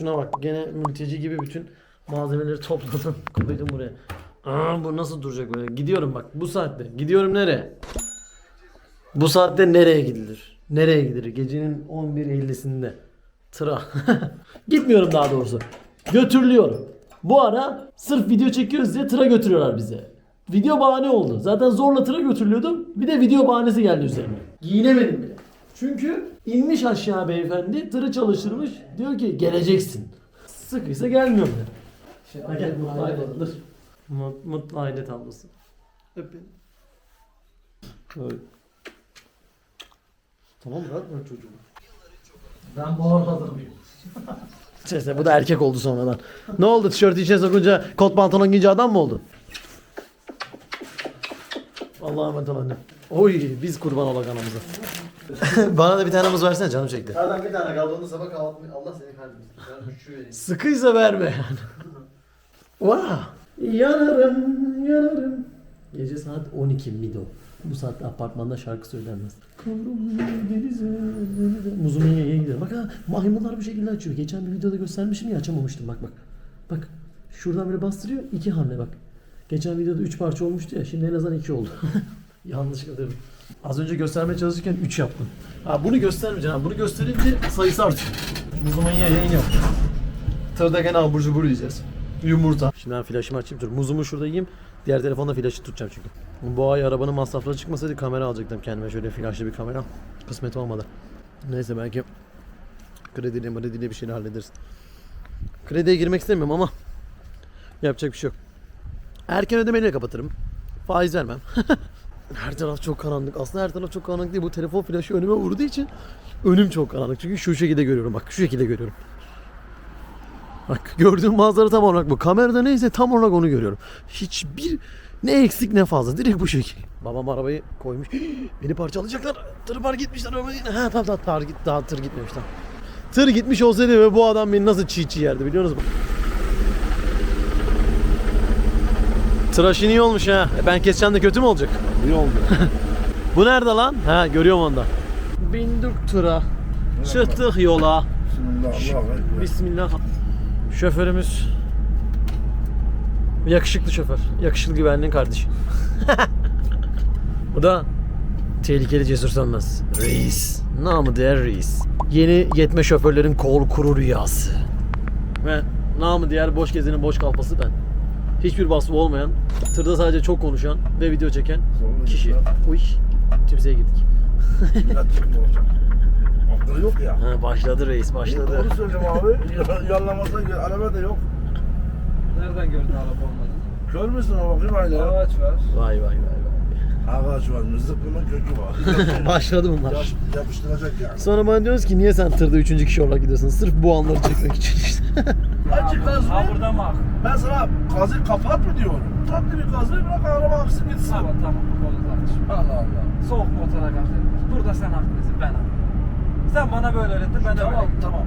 Şuna bak gene mülteci gibi bütün malzemeleri topladım koydum buraya. Aa, bu nasıl duracak böyle? Gidiyorum bak bu saatte. Gidiyorum nereye? Bu saatte nereye gidilir? Nereye gidilir? Gecenin 11.50'sinde. Tıra. Gitmiyorum daha doğrusu. Götürülüyorum. Bu ara sırf video çekiyoruz diye tıra götürüyorlar bizi. Video bahane oldu. Zaten zorla tıra götürülüyordum. Bir de video bahanesi geldi üzerime. Giyinemedim bile. Çünkü inmiş aşağı beyefendi. Tırı çalıştırmış. Diyor ki geleceksin. Sıkıysa gelmiyorum dedi. Şey, gel, mutlu aile dur. Mut- Mutlu aile tablosu. Öpün. Öyle. Tamam bırakma çocuğu. Ben bağırmadım. Neyse bu da erkek oldu sonradan. ne oldu tişörtü içine sokunca kot pantolon giyince adam mı oldu? Allah'a emanet ol annem. Oy biz kurban olak anamıza. Bana da bir tane muz versene canım çekti. Zaten bir tane kaldı onu sabah kahvaltı Allah seni kahretmesin. Sıkıysa verme yani. Wow. Yanarım, yanarım. Gece saat 12 mido. Bu saatte apartmanda şarkı söylenmez. Kavrulur denize, denize. Muzumu ye ye giderim. Bak ha maymunlar bu şekilde açıyor. Geçen bir videoda göstermiştim ya açamamıştım bak bak. Bak şuradan böyle bastırıyor iki hamle bak. Geçen videoda 3 parça olmuştu ya şimdi en azından 2 oldu. Yanlışlıkla dedim. Az önce göstermeye çalışırken 3 yaptım. Ha bunu göstermeyeceğim. Bunu gösterince sayısı artıyor. Muzumu ye yayın yap. Tırda gene abur cubur yiyeceğiz. Yumurta. Şimdi ben flaşımı açayım dur. Muzumu şurada yiyeyim. Diğer telefonda flaşı tutacağım çünkü. Bu ay arabanın masrafları çıkmasaydı kamera alacaktım kendime. Şöyle flaşlı bir kamera. Kısmet olmadı. Neyse belki krediyle krediyle bir şeyler hallederiz. Krediye girmek istemiyorum ama yapacak bir şey yok. Erken ödemeyle kapatırım. Faiz vermem. her taraf çok karanlık. Aslında her taraf çok karanlık değil. Bu telefon flaşı önüme vurduğu için önüm çok karanlık. Çünkü şu şekilde görüyorum. Bak şu şekilde görüyorum. Bak gördüğüm manzara tam olarak bu. Kamerada neyse tam olarak onu görüyorum. Hiçbir ne eksik ne fazla. Direkt bu şekil. Babam arabayı koymuş. Beni parçalayacaklar. Tır var gitmişler. Ha tamam tamam tır, git, daha tır gitmemiş tamam. Tır gitmiş olsaydı ve bu adam beni nasıl çiğ çiğ yerdi biliyor musunuz? Tıraşın iyi olmuş ha. E Ben keseceğim de kötü mü olacak? İyi oldu. Bu nerede lan? Ha görüyorum onda. Bindik tıra. Çıktık yola. Bismillah. Allah ekber. Bismillah. Şoförümüz yakışıklı şoför. Yakışıklı güvenliğin kardeşi. Bu da tehlikeli cesur sönmez. Reis. Namı değer reis. Yeni yetme şoförlerin kol kuru rüyası. Ve namı diğer boş gezenin boş kalfası ben. Hiçbir vasfı olmayan, tırda sadece çok konuşan ve video çeken kişi. Uy, tümseye girdik. Millet çıktı olacak. Aklı yok ya. Ha, başladı reis, başladı. Doğru söyleyeceğim abi. Yanlamazsan gel. Araba da yok. Nereden gördün araba olmadığını? Kör müsün ama bakayım hala. Ağaç var. Vay vay vay vay. Ağaç var. Mızıklının kökü var. Başladı bunlar. Yaş, yapıştıracak yani. Sonra bana diyoruz ki niye sen tırda üçüncü kişi olarak gidiyorsun? Sırf bu anları çekmek için işte. Açık gaz Ha burada mı? Ben sana gazı kapat mı diyorum? Tatlı bir ver bırak araba aksın gitsin. Tamam tamam bu konu tartışma. Allah Allah. Soğuk motora gaz etmez. Burada sen haklısın ben haklıyım. Sen bana böyle öğrettin ben de Tamam böyle. tamam.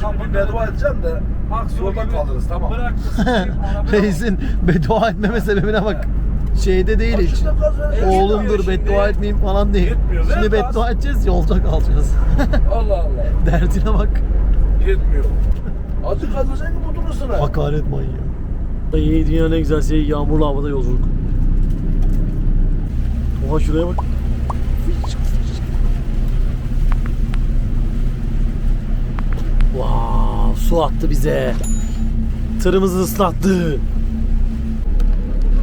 Tamam, Şimdi bir beddua edeceğim de Aksiyon yolda kalırız tamam. Bırak. Reisin beddua etmeme sebebine bak. Şeyde değil hiç. Oğlumdur beddua etmeyeyim falan değil. Yetmiyor, Şimdi beddua edeceğiz yolda kalacağız. Allah Allah. Derdine bak. Yetmiyor. Azıcık ki kurtulursun ha. Hakaret manyağı. İyi dünyanın en güzel şeyi yağmurlu havada yolculuk. Oha şuraya bak. Wow, su attı bize. Tırımızı ıslattı.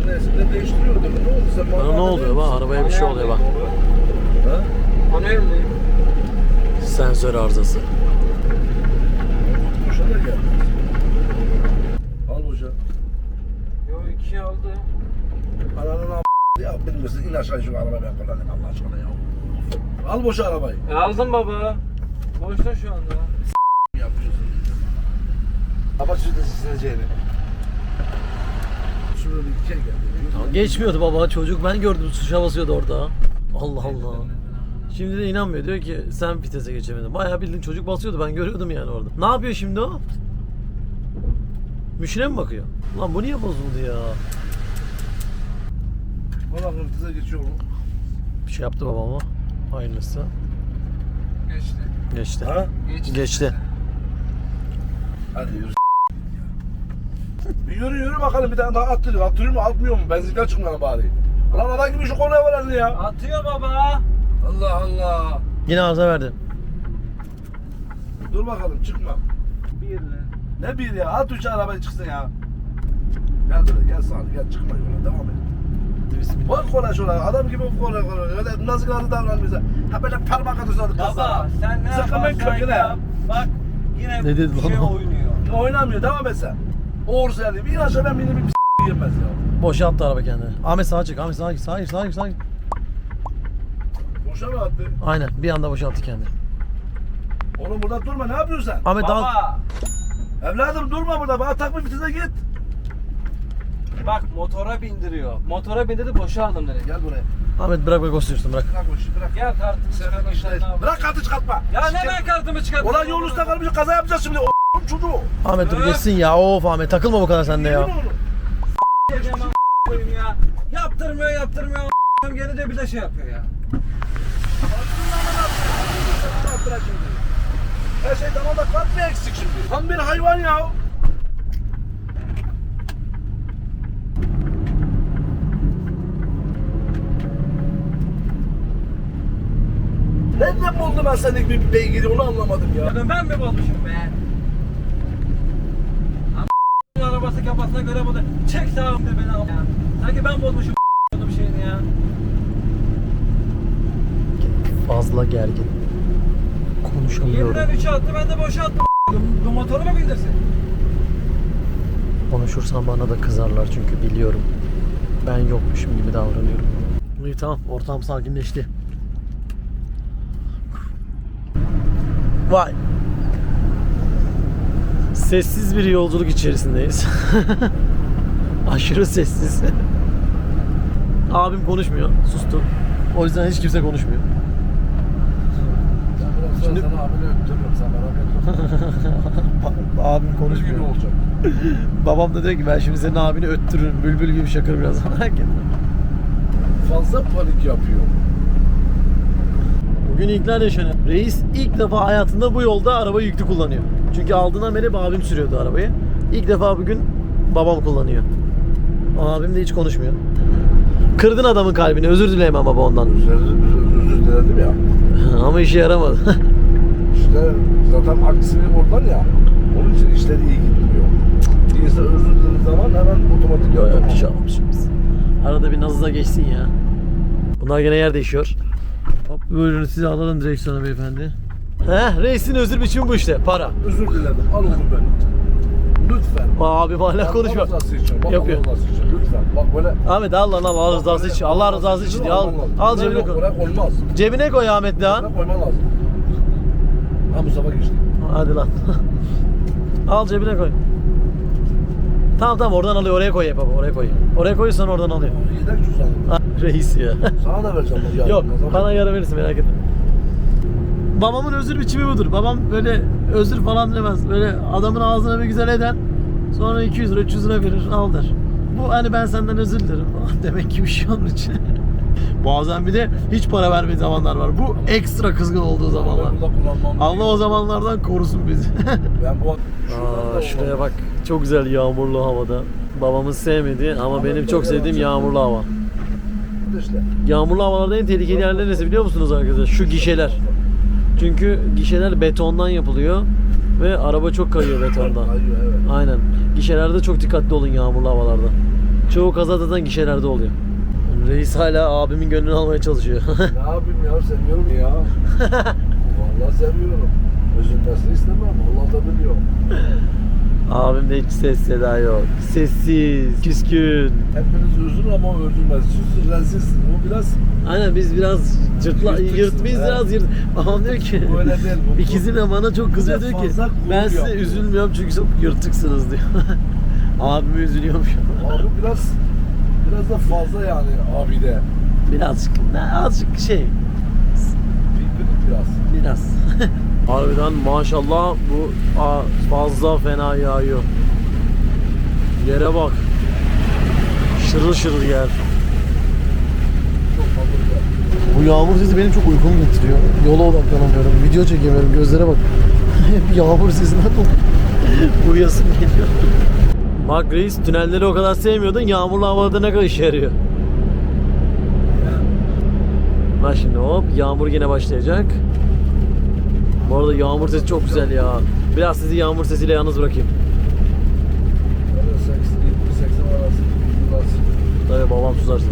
Neyse ne değiştiriyordum. Ne oldu sen Bana ne oluyor bak arabaya bir şey oluyor bak. Ha? Manuel miyim? Sensör arızası. Boşa da gel. Al boşa. İki aldı. Ananın a** ya bilmesin in aşağı şu arabayı ben kullanayım Allah aşkına ya. Al boşa arabayı. E aldım baba. Boşta şu anda. Yapıyorsun. Kapat şu sileceğini. Şurada bir şey geldi. Geçmiyordu baba çocuk ben gördüm tuşa basıyordu orada. Allah Allah. Şimdi de inanmıyor diyor ki sen vitese geçemedin. Bayağı bildiğin çocuk basıyordu ben görüyordum yani orada. Ne yapıyor şimdi o? Müşire mi bakıyor? Lan bu niye bozuldu ya? Valla hırtıza geçiyor mu? Bir şey yaptı babama. Aynısı. Geçti. Geçti. Ha? Geçti. Geçti. Hadi yürü. Bir yürü yürü bakalım bir tane daha attırıyor. Attırıyor mu atmıyor mu? Benzinden çıkmıyor bari. Ulan adam gibi şu konuya ver elini ya. Atıyor baba. Allah Allah. Yine arıza verdi. Dur bakalım çıkma. Ne bir ya? At üç arabaya çıksın ya. Gel böyle gel sağ gel çıkma yola devam et. Bismillah. Bak kola şuna adam gibi kola kola. Öyle nazgıları davran bize. Ha böyle parmak atıyorsun kızlara. Baba sen ne yaparsan köküne. yap. Bak yine Ne dedi bir lan şey o? oynuyor. Oynamıyor devam et sen. Uğur Selim. Bir aşağı ben beni bir p*** yemez ya. Boşalttı araba kendini. Ahmet sağa çık. Ahmet sağa git. Sağa git. Sağa git. Sağa git. Boşa mı attı? Aynen. Bir anda boşalttı kendini. Oğlum burada durma ne yapıyorsun sen? Ahmet daha... Baba Evladım durma burada. Bana takma vitese git. bak motora bindiriyor. Motora bindirdi boşa aldım nereye. Gel buraya. Ahmet bırak bırak o sürüsün bırak. Bırak bu işi bırak. Gel kartını Sen çıkartalım. işte. Bırak kartı çıkartma. Ya ne ben kartımı çıkarttım? Ulan yol üstüne kalmış kaza yapacağız şimdi. O çocuğu. Ahmet dur geçsin ya. Of Ahmet takılma bu kadar sende ya. Koyayım ya. Yaptırmıyor yaptırmıyor. Geri de bir de şey yapıyor ya. Bırak şimdi. Her şey tamam da kart mı eksik şimdi? Tam bir hayvan ya. Nereden buldum ben senin gibi bir beygiri onu anlamadım ya. Ya ben mi bozmuşum be? Am- arabası kafasına göre buldu. Çek sağımda beni al ya. Sanki ben bozmuşum bir şeyini ya. Fazla gergin. Konuşamıyorum. Yeniden 3'e attı ben de boşa attım. Bu motoru mu bindirsin? Konuşursam bana da kızarlar çünkü biliyorum. Ben yokmuşum gibi davranıyorum. İyi tamam ortam sakinleşti. Vay. Sessiz bir yolculuk içerisindeyiz. Aşırı sessiz. Abim konuşmuyor. Sustu. O yüzden hiç kimse konuşmuyor. Şimdi sana abone öptürürüm sen merak etme. Abim konuşmuyor. olacak. Babam da diyor ki ben şimdi senin abini öttürürüm. Bülbül gibi şakır biraz. Fazla panik yapıyor. Bugün ilkler yaşanıyor. Reis ilk defa hayatında bu yolda arabayı yüklü kullanıyor. Çünkü aldığından beri abim sürüyordu arabayı. İlk defa bugün babam kullanıyor. Abim de hiç konuşmuyor. Kırdın adamın kalbini. Özür dileyemem baba ondan. Özür, özür diledim ya. Ama işe yaramadı. İşte zaten aksini oradan ya. Onun için işleri iyi gitmiyor. Bir insan özür dilediği zaman hemen otomatik Yok yok yapıyor. bir şey olmamış. Arada bir nazıza geçsin ya. Bunlar gene yer değişiyor. Hop buyurun sizi alalım direksiyona beyefendi. Heh reisin özür biçimi bu işte. Para. Özür diledim. Al oğlum beni. Lütfen. Abim hala konuşuyor. Allah rızası için. Bak Yapıyor. Allah rızası için. Lütfen. Bak böyle. Ahmet al lan al Allah rızası için. Allah rızası için diye al. Al cebine koy. Olmaz. Cebine koy Ahmet Doğan. Bırak koyman lazım. Ha Mustafa geçti. Hadi lan. al cebine koy. Tamam tamam oradan alıyor oraya koy baba oraya koy. Oraya koyursan oradan alıyor. Yedek cüzdanı. Ha, Reis ya. Sana da vereceğim. bu yarın. Yok bana yara verirsin merak etme. Babamın özür biçimi budur. Babam böyle özür falan demez. Böyle adamın ağzına bir güzel eden sonra 200 lira 300 lira verir al der. Bu hani ben senden özür dilerim. Demek ki bir şey onun için. Bazen bir de hiç para vermediği zamanlar var. Bu ekstra kızgın olduğu zamanlar. Allah o zamanlardan korusun bizi. Ben bu Aa, şuraya bak. Çok güzel yağmurlu havada. Babamın sevmediği ama benim çok sevdiğim yağmurlu hava. İşte. Yağmurlu havalarda en tehlikeli yerler neresi biliyor musunuz arkadaşlar? Şu gişeler. Çünkü gişeler betondan yapılıyor ve araba çok kayıyor betondan. Aynen. Gişelerde çok dikkatli olun yağmurlu havalarda. Çoğu kaza zaten gişelerde oluyor. Reis hala abimin gönlünü almaya çalışıyor. Ne yapayım ya seviyorum ya. Vallahi seviyorum. Üzülmesini istemem. Allah da biliyor. Abimde hiç ses seda yok. Sessiz, küskün. Hepiniz üzülür ama o üzülmez. Siz rezilsiniz. Bu biraz Aynen biz biraz cırtla, Yırtıksın, yırt, biz evet. biraz yırt. Babam diyor ki, Bu öyle değil, bu- ikizim de bana çok kızıyor de diyor ki, fazla ben size yapıyor. üzülmüyorum çünkü çok yırtıksınız diyor. Abime üzülüyormuş. Abi biraz biraz da fazla yani abi de. Birazcık, ne, azıcık şey, Bir biraz. biraz. Harbiden maşallah bu aa, fazla fena yağıyor. Yere bak. Şırıl şırıl yer. Bu yağmur sesi benim çok uykumu getiriyor. Yola odaklanamıyorum. Video çekemiyorum. Gözlere bak. Hep yağmur sesinden dolayı. Uyuyasım geliyor. Bak reis tünelleri o kadar sevmiyordun. Yağmurlu havada ne kadar işe yarıyor. Bak şimdi hop yağmur yine başlayacak. Bu arada yağmur sesi çok güzel ya. Biraz sizi yağmur sesiyle yalnız bırakayım. Böyle 80 80 arası. Burası. Tabii babam susarsın.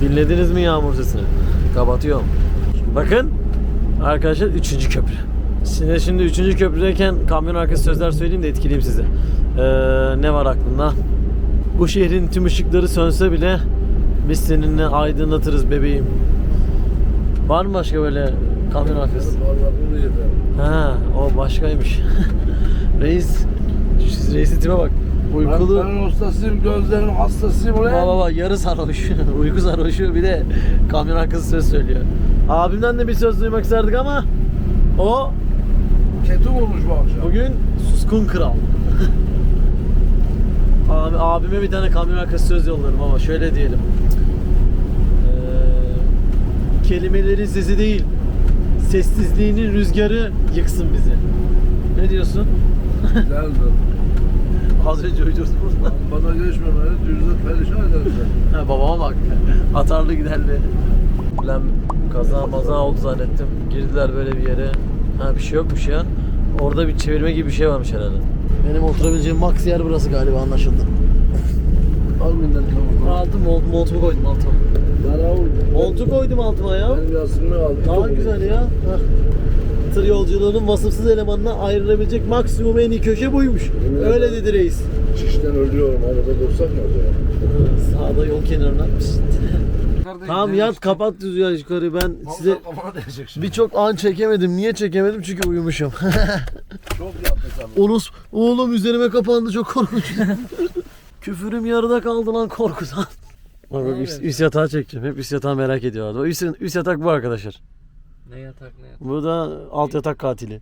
Dinlediniz mi yağmur sesini? Kapatıyorum. Bakın arkadaşlar 3. köprü. Şimdi, şimdi 3. köprüdeyken kamyon arkası sözler söyleyeyim de etkileyeyim sizi. Ee, ne var aklımda? Bu şehrin tüm ışıkları sönse bile biz seninle aydınlatırız bebeğim. Var mı başka böyle kamyon arkası? Valla bunu yeter. Ha, o başkaymış. Reis, şu reisin tipe bak. Uykulu. Ben, ben ustasıyım, gözlerin hastasıyım ulan. Baba baba yarı sarhoş. Uyku sarhoşu bir de kamyon arkası söz söylüyor. Abimden de bir söz duymak isterdik ama o Ketum olmuş bu akşam. bugün suskun kral. Abi, abime bir tane kamyon arkası söz yollarım ama şöyle diyelim. Ee, kelimelerin sesi değil, sessizliğinin rüzgarı yıksın bizi. Ne diyorsun? Güzeldi. Az önce uydurdum. Bana geçmemeli, düzde perişan edersin. Ha, babama bak. Atarlı giderli. Lan kaza maza oldu zannettim. Girdiler böyle bir yere. Ha bir şey yokmuş ya. Orada bir çevirme gibi bir şey varmış herhalde. Benim oturabileceğim max yer burası galiba anlaşıldı. Al minden tavuk. Altım mont, montumu koydum altıma. Bana vur. Montu koydum altıma ya. Benim yastığımı al. Daha güzel ya. Hah. Tır yolculuğunun vasıfsız elemanına ayrılabilecek maksimum en iyi köşe buymuş. Öyle dedi reis. Şişten ölüyorum. Havada dursak mı acaba? Sağda yol kenarına. Pişt. Tamam yat kapat rüzgar yukarı ben size birçok an çekemedim. Niye çekemedim? Çünkü uyumuşum. Çok. Onus oğlum üzerime kapandı çok korkunç. Küfürüm yarıda kaldı lan korkudan. Bak bak üst, üst yatağı çekeceğim. Hep üst yatağı merak ediyorlardı. Bak Üst, üst yatak bu arkadaşlar. Ne yatak ne yatak. Bu da alt yatak katili.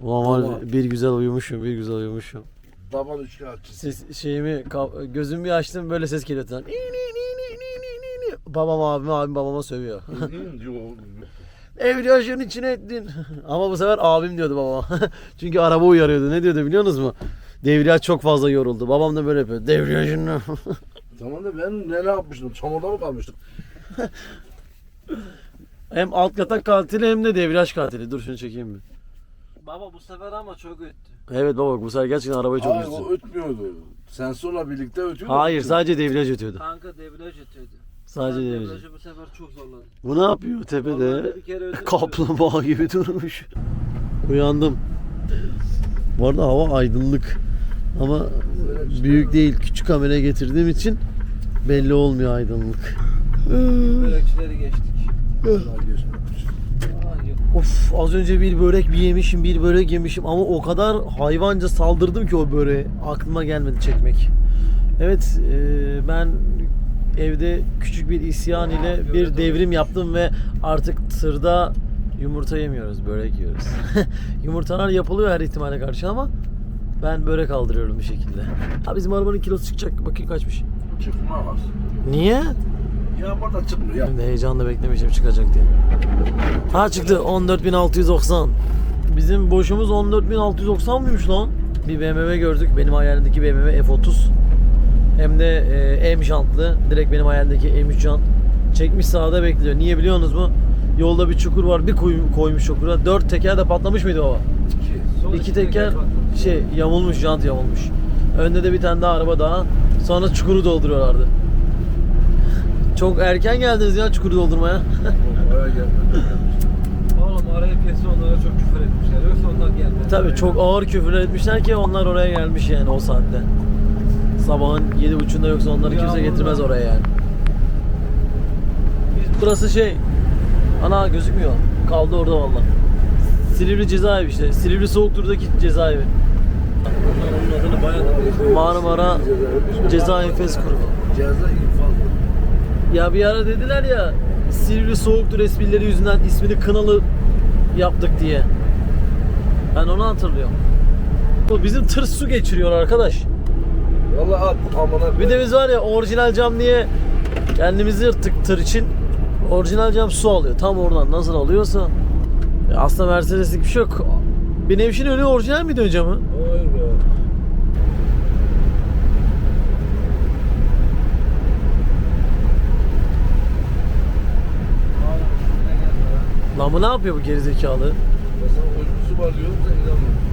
Ulan var Tamam. bir güzel uyumuşum, bir güzel uyumuşum. Taban üçkağıtçı. Ses şeyimi ka- gözümü bir açtım böyle ses geliyor. Ni, ni, ni, ni, ni, ni, ni. Babam abime abim babama sövüyor. Evliyaşın içine ettin. Ama bu sefer abim diyordu babama. Çünkü araba uyarıyordu. Ne diyordu biliyor musunuz mu? Devriyaş çok fazla yoruldu. Babam da böyle yapıyor. Devriyajın. Tamam da ben ne, ne yapmıştım? Çamurda mı kalmıştım? Hem alt yatak katili hem de devriyaj katili. Dur şunu çekeyim bir. Baba bu sefer ama çok öttü. Evet baba bu sefer gerçekten arabayı çok Hayır üzdü. o ötmüyordu. Sensörle birlikte ötüyordu. Hayır sadece devriyaj ötüyordu. Kanka debriyaj ötüyordu. Sadece Ben devriyaj. debriyajı bu sefer çok zorladım. Bu ne yapıyor tepede? Normalde bir kere ötürdü. Kaplumbağa gibi durmuş. Uyandım. Bu arada hava aydınlık. Ama büyük değil. Küçük kameraya getirdiğim için belli olmuyor aydınlık. Börekçileri geçtik. Of az önce bir börek bir yemişim bir börek yemişim ama o kadar hayvanca saldırdım ki o böreğe aklıma gelmedi çekmek. Evet e, ben evde küçük bir isyan ile bir devrim yaptım ve artık tırda yumurta yemiyoruz börek yiyoruz. Yumurtalar yapılıyor her ihtimale karşı ama ben börek aldırıyorum bir şekilde. Ha bizim arabanın kilosu çıkacak bakayım kaçmış. Çıkmaz. Niye? Ya burada çıkmıyor. Ya. Şimdi heyecanla beklemişim çıkacak diye. Ha çıktı 14.690. Bizim boşumuz 14.690 mıymış lan? Bir BMW gördük. Benim hayalimdeki BMW F30. Hem de e, M jantlı. Direkt benim hayalimdeki M3 jant. Çekmiş sağda bekliyor. Niye biliyorsunuz mu? Yolda bir çukur var. Bir koy- koymuş çukura. Dört teker de patlamış mıydı baba? Sol İki iki teker şey yamulmuş, jant yamulmuş. Önde de bir tane daha araba daha. Sonra çukuru dolduruyorlardı. Çok erken geldiniz ya çukuru doldurmaya. Oraya geldi. Oğlum arayı kesi onlara çok küfür etmişler. Yoksa onlar gelmez. Tabii çok ağır küfür etmişler ki onlar oraya gelmiş yani o saatte. Sabahın yedi buçuğunda yoksa onları kimse getirmez oraya yani. Burası şey, ana gözükmüyor. Kaldı orada valla. Silivri cezaevi işte. Silivri Soğuktur'daki cezaevi. Onun adını bayağı Marmara Ceza Enfes Kurumu. Cihazda infaz. Ya bir ara dediler ya Silivri Soğuktur esprileri yüzünden ismini Kınalı yaptık diye. Ben onu hatırlıyorum. Bizim tır su geçiriyor arkadaş. Vallahi at amına. Bir de biz var ya orijinal cam diye kendimizi yırttık tır için. Orijinal cam su alıyor. Tam oradan nasıl alıyorsa. Ya aslında Mercedes'lik bir şey yok. Bir nevşin önü orijinal miydi ön camı? Hayır be. Lan bu ne yapıyor bu gerizekalı? Ya sana uykusu var diyorum sen inanmıyorsun.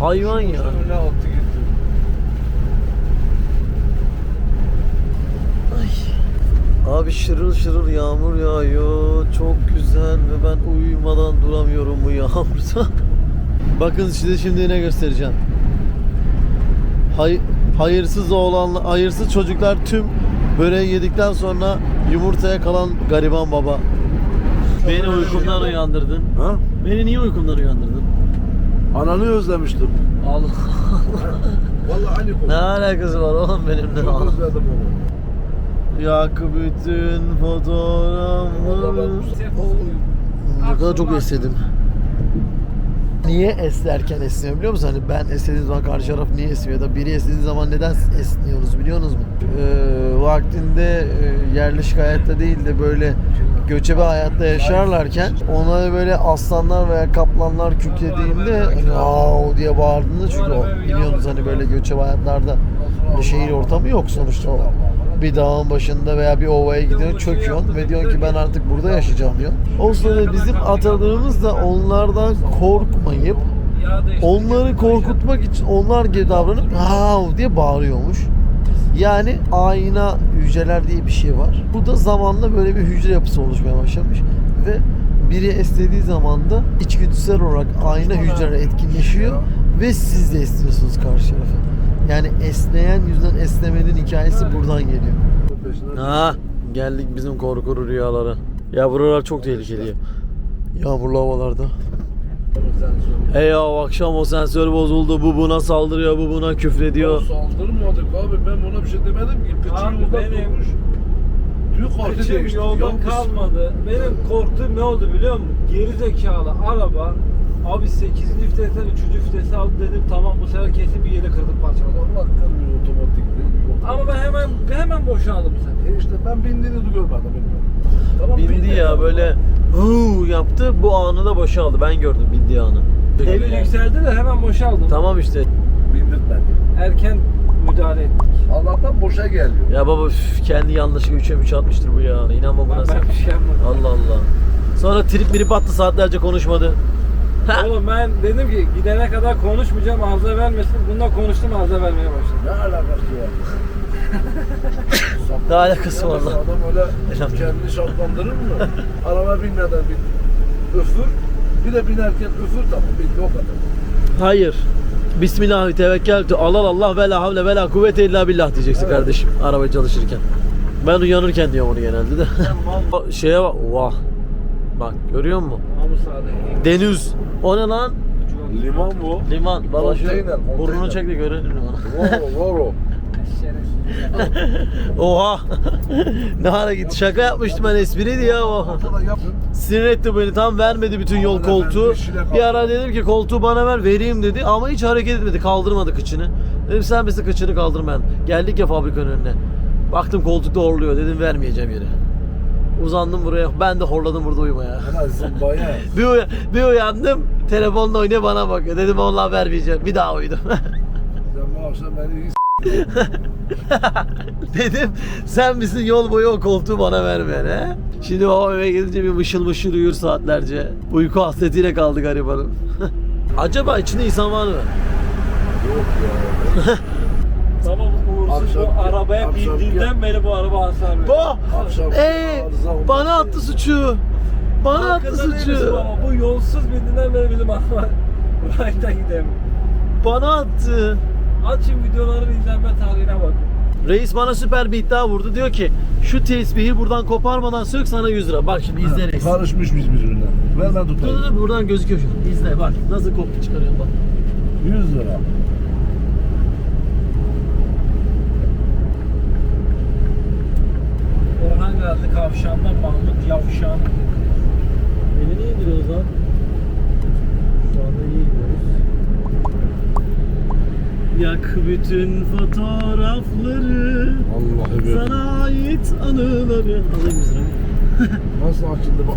Hayvan ya. Sen öne attı gitti. Abi şırıl şırıl yağmur yağıyor. Çok güzel ve ben uyumadan duramıyorum bu yağmurda. Bakın size şimdi ne göstereceğim. Hay hayırsız oğlan, hayırsız çocuklar tüm böreği yedikten sonra yumurtaya kalan gariban baba. Beni uykumdan uyandırdın. Ha? Beni niye uykumdan uyandırdın? Ananı özlemiştim. Allah. Vallahi aynı konu. ne alakası var oğlum benimle? Çok özledim onu. Yak bütün Vallahi fotoğrafları. Ne kadar çok esnedim. Niye esnerken esniyor biliyor musun? Hani ben esnediğim zaman karşı taraf niye esniyor ya da biri esnediği zaman neden esniyorsunuz biliyorsunuz mu? Ee, vaktinde e, yerleşik hayatta değil de böyle göçebe hayatta yaşarlarken ona böyle aslanlar veya kaplanlar kükrediğinde hani diye bağırdığında çünkü o biliyorsunuz hani böyle göçebe hayatlarda böyle şehir ortamı yok sonuçta o. Bir dağın başında veya bir ovaya gidiyorsun çöküyorsun ve diyorsun ki ben artık burada yaşayacağım diyor. O sırada bizim atalarımız da onlardan korkmayıp onları korkutmak için onlar gibi davranıp hav diye bağırıyormuş. Yani ayna hücreler diye bir şey var. Bu da zamanla böyle bir hücre yapısı oluşmaya başlamış ve biri esnediği zaman da içgüdüsel olarak ayna hücreler etkinleşiyor ve siz de esniyorsunuz karşı tarafa. Yani esneyen yüzden esnemenin hikayesi buradan geliyor. Ha, geldik bizim korkulu rüyalara. Ya buralar çok tehlikeli. ya. Yağmurlu havalarda. Hey ya akşam o sensör bozuldu. Bu buna saldırıyor, bu buna küfrediyor. Saldırmadık abi ben buna bir şey demedim ki. Abi yoldan benim- durmuş. Tüy kartı Kıçım değişti. Ya biz- kalmadı. Benim korktuğum ne oldu biliyor musun? Geri zekalı araba Abi 8. vitesten 3. vitesi aldı dedim tamam bu sefer kesin bir yere kırdık parçaladı. Allah kırmıyor otomatikte. Ama ben hemen hemen boşaldım sen. E işte ben bindiğini de görmedim bilmiyorum. Tamam, Bindi ya böyle huu yaptı. Bu anı da boşaldı. Ben gördüm bindiği anı. Devir yükseldi de hemen boşaldım. Tamam işte. Bindirtmedi. Erken müdahale ettik. Allah'tan boşa geliyor. Ya baba üf, kendi yanlışlıkla 3'e 3 atmıştır bu ya. İnanma buna Ben, sen. ben bir şey yapmadım. Allah Allah. Sonra trip mirip attı saatlerce konuşmadı. Oğlum ben dedim ki gidene kadar konuşmayacağım arıza vermesin. Bununla konuştum arıza vermeye başladı. Ne alakası var? Ne alakası var lan? Adam öyle kendini şartlandırır mı? Araba binmeden bir öfür. Bir de binerken öfür tamam bitti o kadar. Hayır. Bismillah tevekkeltü. Allah Allah ve la havle ve la kuvvete illa billah diyeceksin Evet. kardeşim araba çalışırken. Ben uyanırken diyorum onu genelde de. O Şeye bak. Vah. Bak görüyor musun? Deniz. O ne lan? Liman bu. Liman. Baba şu Konteyner, burnunu konteyner. çek de görelim limanı. Voro voro. Oha. ne ara gitti. Şaka yapmıştım ben espriydi ya o. Ortada yapın. Sinir etti beni. Tam vermedi bütün yol koltuğu. işine Bir ara dedim ki koltuğu bana ver vereyim dedi ama hiç hareket etmedi. Kaldırmadı kıçını. Dedim sen misin kıçını kaldırmayan. Geldik ya fabrikanın önüne. Baktım koltukta horluyor. Dedim vermeyeceğim yeri. Uzandım buraya. Ben de horladım burada uyumaya. Ulan zımbaya. bir, uya- bir uyandım. Telefonla oynuyor bana bakıyor. Dedim vallahi vermeyeceğim. Bir daha uyudum. Sen bu akşam beni iyi Dedim sen misin yol boyu o koltuğu bana vermeyen he? Şimdi o eve gidince bir mışıl mışıl uyur saatlerce. Uyku hasretiyle kaldı garibanım. Acaba içinde insan var mı? Yok ya. Uğursuz Akşam- bu arabaya akşam- bindiğinden beri bu araba hasar veriyor. Bu! Akşam Ey! arıza olmaz Bana attı suçu. Bana attı Farkında değiliz suçu. Ama bu yolsuz bindiğinden beri bizim araba raydan gidemiyor. Bana attı. Açın videoların izlenme tarihine bakın. Reis bana süper bir iddia vurdu. Diyor ki şu tesbihi buradan koparmadan sök sana 100 lira. Bak şimdi izle reis. Karışmış biz birbirine. Ver ben Dur tutayım. dur dur, buradan gözüküyor şu. İzle bak nasıl koptu çıkarıyorum bak. 100 lira. Orhan geldi kavşağından Mahmut Yavşan. Beni niye indiriyoruz lan? Şu anda iyi gidiyoruz. Yak bütün fotoğrafları Vallahi be. Sana ait anıları Alayım mısın? Nasıl açıldı bak.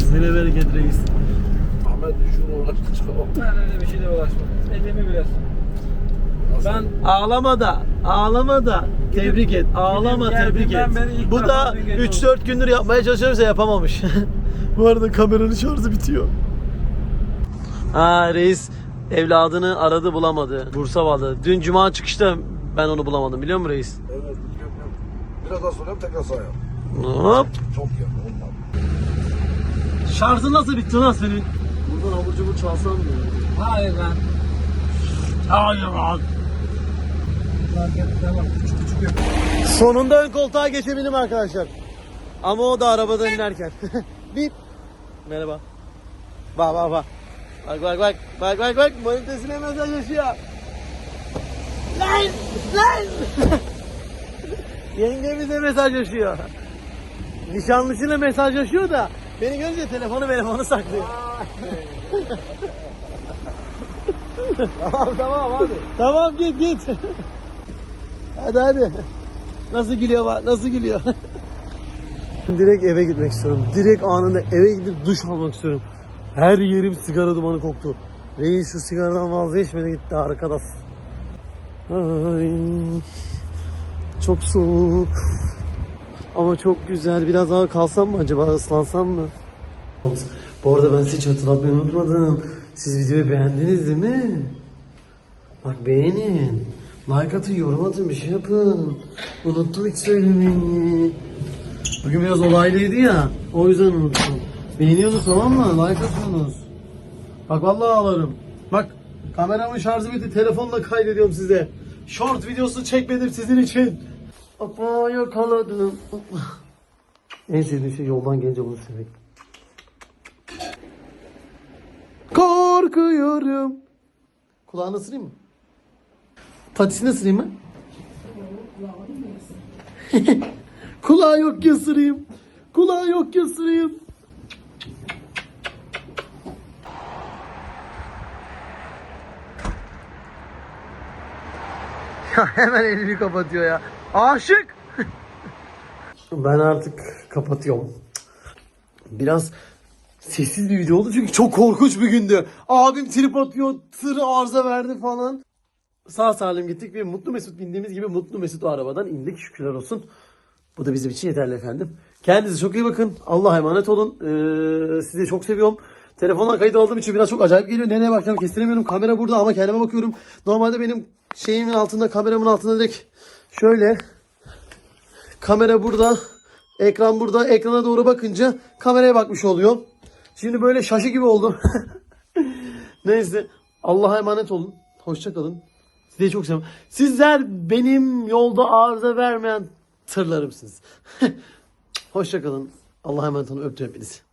Sene bereket reis Ahmet şunu uğraştı çıkalım. Ben öyle bir şeyle uğraşmam. Elimi biraz. Ben Ağlama da, ağlama da. Tebrik et, ağlama tebrik et. Bu da bir gece 3-4 gündür yapmaya çalışıyorsa yapamamış. Bu arada kameranın şarjı bitiyor. Ha reis evladını aradı bulamadı. Bursa bağlı. Dün cuma çıkışta ben onu bulamadım biliyor musun reis? Evet biliyorum biliyorum. Biraz daha sonra tekrar sayalım. Hop. Çok yakın olmadı. Şarjın nasıl bitti lan senin? Buradan abur cubur çalsam mı? hayır lan. Hayır lan. Sonunda ön koltuğa geçebildim arkadaşlar. Ama o da arabadan inerken. Bip. Merhaba. Bak bak bak. Bak bak bak. Bak bak bak. Manitesine mesajlaşıyor. Lan! Lan! Yengemize mesajlaşıyor. Nişanlısıyla mesajlaşıyor da beni görünce telefonu telefonu saklıyor. Tamam tamam hadi. Tamam git git. hadi hadi. Nasıl gülüyor bak nasıl gülüyor. Direkt eve gitmek istiyorum. Direkt anında eve gidip duş almak istiyorum. Her yerim sigara dumanı koktu. Reis şu sigaradan vazgeçmedi gitti arkadaş. Ay, çok soğuk. Ama çok güzel. Biraz daha kalsam mı acaba? Islansam mı? Bu arada ben sizi hiç hatırlatmayı unutmadım. Siz videoyu beğendiniz değil mi? Bak beğenin. Like atın, yorum atın, bir şey yapın. Unuttum hiç söylemeyi. Bugün biraz olaylıydı ya. O yüzden unuttum. Beğeniyorsunuz tamam mı? Like atıyorsunuz. Bak vallahi ağlarım. Bak kameramın şarjı bitti. Telefonla kaydediyorum size. Short videosu çekmedim sizin için. Hoppa yakaladım. Hoppa. En sevdiğim şey yoldan gelince bunu sevmek. Korkuyorum. Kulağını ısırayım mı? Patisini ısırayım mı? Kulağı yok ki ısırayım. Kulağı yok ki ısırayım. Hemen elini kapatıyor ya. Aşık. ben artık kapatıyorum. Biraz sessiz bir video oldu çünkü çok korkunç bir gündü. Abim trip atıyor, tır arıza verdi falan. Sağ salim gittik ve mutlu mesut bindiğimiz gibi mutlu mesut o arabadan indik şükürler olsun. Bu da bizim için yeterli efendim. Kendinize çok iyi bakın. Allah'a emanet olun. Ee, sizi çok seviyorum. Telefondan kayıt aldığım için biraz çok acayip geliyor. Nereye bakacağım kestiremiyorum. Kamera burada ama kendime bakıyorum. Normalde benim şeyimin altında, kameramın altında direkt şöyle kamera burada, ekran burada. Ekrana doğru bakınca kameraya bakmış oluyor. Şimdi böyle şaşı gibi oldum. Neyse. Allah'a emanet olun. Hoşça kalın. Sizi çok seviyorum. Sizler benim yolda arıza vermeyen tırlarımsınız. Hoşça kalın. Allah'a emanet olun. Öptüm hepinizi.